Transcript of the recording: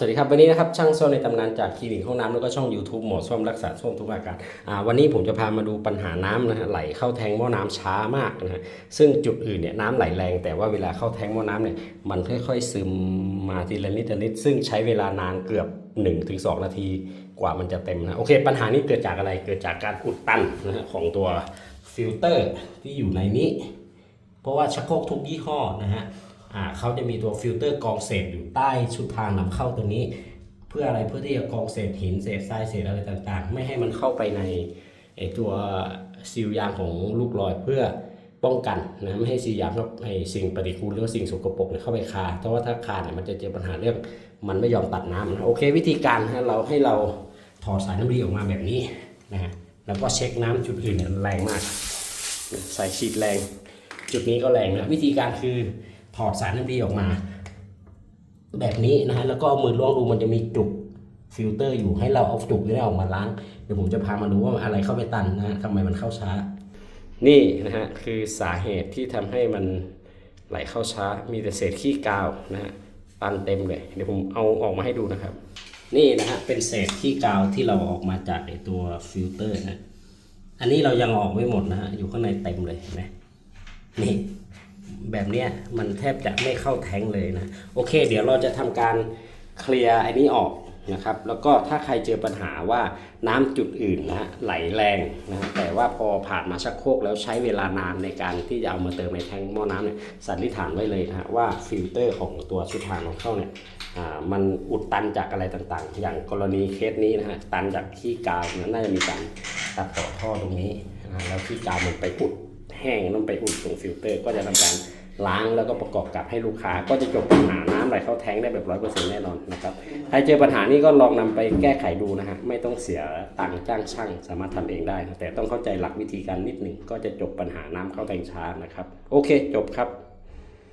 สวัสดีครับวันนี้นะครับช่างส้วมในตำนานจากคลินิกห้องน้ำแล้วก็ช่อง YouTube หมอส้วมรักษาส้วมทุกอาการอ่าวันนี้ผมจะพามาดูปัญหาน้ำนะฮะไหลเข้าแทงหม้อน้ำช้ามากนะฮะซึ่งจุดอื่นเนี่ยน้ำไหลแรง แต่ว่าเวลาเข้าแทงหม้อน้ำเนี่ยมันค่อยๆซึมมาทีละนิดทีละนิดซึ่งใช้เวลานานเกือบ 1-2 นาทีกว่ามันจะเต็มนะโอเค ปัญหานี้เกิดจากอะไรเกิดจากการอุดตันนะฮะของตัวฟิลเตอร์ที่อยู่ในนี้ เพราะว่าชักโครกทุกยี่ห้อนะฮะ อ่าเขาจะมีตัวฟิลเตอร์กรองเศษอยู่ใต้ชุดทางนำเข้าตัวนี้ เพื่ออะไรเพื่อที่จะกรองเศษหินเศษทรายเศษอะไรต่างๆ ไม่ให้มันเข้าไปในไอตัวซีลยางของลูกลอยเพื่อป้องกันนะไม่ให้ซีลยางเข้าไอสิ่งปฏิกูลหรือว่าสิ่งสกปรกเนี่ยเข้าไปคาเพราะว่าถ้าคาเนี่ยมันจะเจอปัญหาเรื่องมันไม่ยอมตัดน้ำนะโอเค วิธีการนะเราให้เราถอดสายน้ำดีออกมาแบบนี้นะฮะแล้วก็เช็คน้ำจุดอื่นเนี่ยมันแรงมาก สายฉีดแรง จุดนี้ก็แรงนะวิธีการคือ ถอดสารน้ำดีออกมา แบบนี้นะฮะแล้วก็มือล้วงดูมันจะมีจุกฟิลเตอร์อยู่ให้เราเอาจุกนี้ออกมาล้าง เดี๋ยวผมจะพามาดูว่าอะไรเข้าไปตันนะฮะทำไมมันเข้าช้า นี่นะฮะคือสาเหตุที่ทำให้มันไหลเข้าช้า มีแต่เศษขี้กาวนะฮะตันเต็มเลย เดี๋ยวผมเอาออกมาให้ดูนะครับ นี่นะฮะเป็นเศษขี้กาวที่เราออกมาจากไอตัวฟิลเตอร์นะ อันนี้เรายังออกไม่หมดนะฮะอยู่ข้างในเต็มเลยนไหมนี่ แบบเนี้ยมันแทบจะไม่เข้าแท้งเลยนะ โอเค เดี๋ยวเราจะทำการเคลียร์อันนี้ออกนะครับ แล้วก็ถ้าใครเจอปัญหาว่าน้ำจุดอื่นนะไหลแรงนะแต่ว่าพอผ่านมาชักโครกแล้วใช้เวลานานในการที่จะเอามาเติมในแทงหม้อน้ำเนี่ยสันนิษฐานไว้เลยนะฮะว่าฟิลเตอร์ของตัวชุดทางของเข้าเนี่ยอ่ามันอุดตันจากอะไรต่างๆ อย่างกรณีเคสนี้นะฮะตันจากขี้กาวนะน่าจะมีการตัดต่อท่อตรงนี้นะฮะแล้วขี้กาวมันไปอุด แห้งต้องไปอุดตรงฟิลเตอร์ ก็จะทำการล้างแล้วก็ประกอบกับให้ลูกค้า ก็จะจบปัญหาน้ำไหลเข้าแท้งได้แบบร้อยเปอร์เซ็นต์แน่นอนนะครับใครเจอปัญหานี้ก็ลองนำไปแก้ไขดูนะฮะไม่ต้องเสียตังค์จ้างช่างสามารถทำเองได้ แต่ต้องเข้าใจหลักวิธีการนิดหนึ่งก็จะจบปัญหาน้ำเข้าแทงช้านะครับ โอเค จบครับ